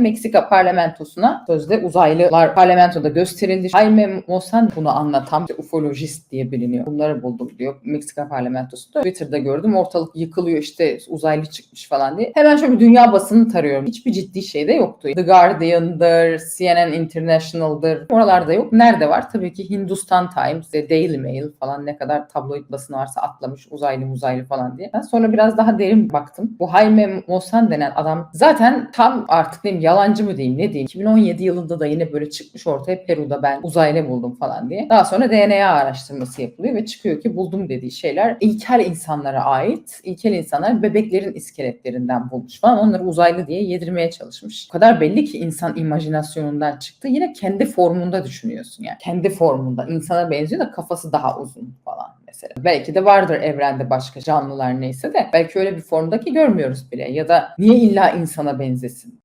Meksika parlamentosuna sözde uzaylılar parlamentoda gösterildi. Jaime Maussan bunu anlatan işte ufolojist diye biliniyor. Bunları buldum diyor Meksika parlamentosunda. Twitter'da gördüm ortalık yıkılıyor işte uzaylı çıkmış falan diye. Hemen şöyle bir dünya basını tarıyorum. Hiçbir ciddi şey de yoktu. The Guardian'dır, CNN International'dır. Oralarda yok. Nerede var? Tabii ki Hindustan Times, Daily Mail falan ne kadar tabloid basını varsa atlamış uzaylı uzaylı falan diye. Ben sonra biraz daha derin baktım. Bu Jaime Maussan denen adam zaten tam artık diyeyim yalancı mı diyeyim ne diyeyim. 2017 yılında da yine böyle çıkmış ortaya Peru'da ben uzaylı buldum falan diye. Daha sonra DNA araştırması yapılıyor ve çıkıyor ki buldum dediği şeyler ilkel insanlara ait. İlkel insanlar bebeklerin iskeletlerinden bulmuş falan. Onları uzaylı diye yedirmeye çalışmış. O kadar belli ki insan imajinasyonundan çıktı. Yine kendi formunda düşünüyorsun yani. Kendi formunda. insana benziyor da kafası daha uzun falan mesela. Belki de vardır evrende başka canlılar neyse de belki öyle bir formdaki görmüyoruz bile. Ya da niye illa insana benzesin?